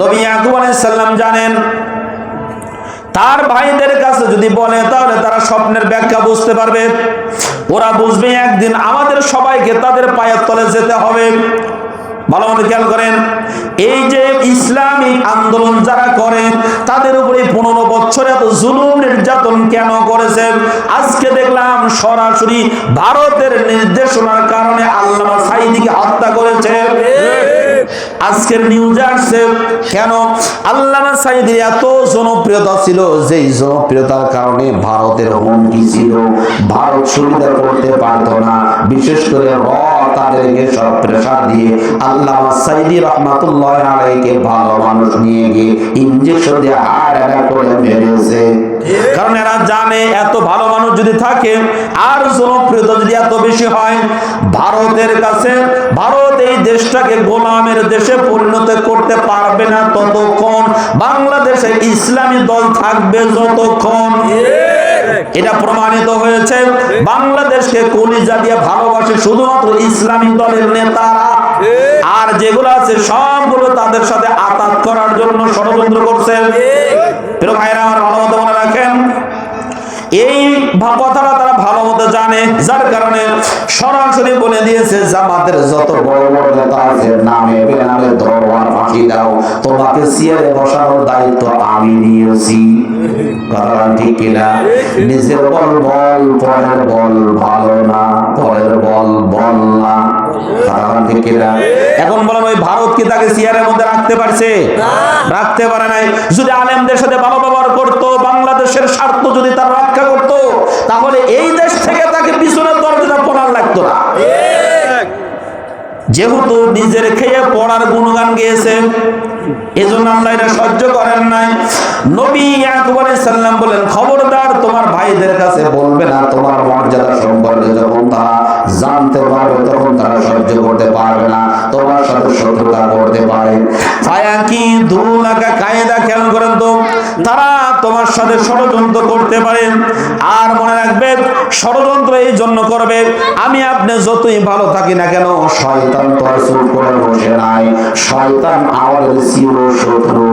নবী ইয়াকুব সালাম জানেন, তার ভাইদের কাছে যদি বলে, তাহলে তারা স্বপ্নের ব্যাখ্যা বুঝতে পারবে। ওরা বুঝবে একদিন আমাদের সবাইকে তাদের পায়ের তলে যেতে হবে। ভালো মতো খেয়াল করেন, এই যে ইসলামিক আন্দোলন যারা করে, তাদের উপরে পনেরো বছর এত জুলুম নির্যাতন কেন করেছে? আজকে দেখলাম সরাসরি ভারতের নির্দেশনার কারণে আল্লামা সাইদিকে হত্যা করেছে। আজকের নিউজে আসছে, কেন? আল্লামা সাইদির এত জনপ্রিয়তা ছিল, যেই জনপ্রিয়তার কারণে ভারতের হুমকি ছিল। ভারত সুবিধা করতে পারত না। বিশেষ করে র তাদেরকে সব প্রেশার দিয়ে আল্লামা সাইদি রহমাতুল্লাহ আলাইকে ভালো মানুষ নিয়ে গিয়ে ইঞ্জেকশন দিয়ে হাড় অ্যাটাক করে কারণ এরা জানে, এত ভালো মানুষ যদি থাকে, আর জনপ্রিয়তা যদি এত বেশি হয়, ভারতের কাছে, ভারত এই দেশটাকে গোলামের দেশে পরিণত করতে পারবে না ততক্ষণ। বাংলাদেশে ইসলামী দল থাকবে যতক্ষণ। এটা প্রমাণিত হয়েছে। বাংলাদেশকে কলিজা দিয়ে ভালোবাসে শুধুমাত্র ইসলামী দলের নেতারা। আর যেগুলো আছে সবগুলো তাদের সাথে আতাত করার জন্য ষড়যন্ত্র করছে। ভাইরা আমার ভালো মতো মনে রাখেন। এই কথাটা তারা ভালো জানে যার কারণে সরাসরি বলে দিয়েছে জামাতের যত বড় বড় নেতা আছে নামে বেনামে ধরবার ফাঁসি দাও। তোমাকে সিয়ারে বসানোর দায়িত্ব আমি নিয়েছি। কথাটা ঠিক কিনা? নিজের বল বল পরের বল ভালো না পরের বল বল না। এখন বলেন ওই ভারত কি তাকে সিয়ারের মধ্যে রাখতে পারছে? রাখতে পারে নাই। যদি আলেমদের সাথে ভালো ব্যবহার করতো বাংলাদেশের স্বার্থ যদি তার রক্ষা করত তাহলে এই দেশ থেকে তাকে পিছনের দরজাটা পড়ার লাগতো না যেহেতু নিজের খেয়ে পড়ার গুণগান গেয়েছে, এজন্য আল্লাহ এটা সহ্য করেন নাই। নবী আলাইহিস সালাম বলেন, খবরদার, তোমার ভাইদের কাছে বলবে না, তোমার মর্যাদা সম্পর্কে যখন তারা জানতে পারবে, তখন তারা সহ্য করতে পারবে না, তোমার সাথে শত্রুতা করতে পারে। ফায়া কি দুলাকা কায়দা, খেয়াল করেন তো, তারা তোমার সাথে ষড়যন্ত্র করতে পারে। আর মনে রাখবে, ষড়যন্ত্র এই জন্য করবে, আমি আপনি যতই ভালো থাকি না কেন, শয়তান তো আর চুপ করে বসে নাই। শয়তান আমার শত্রু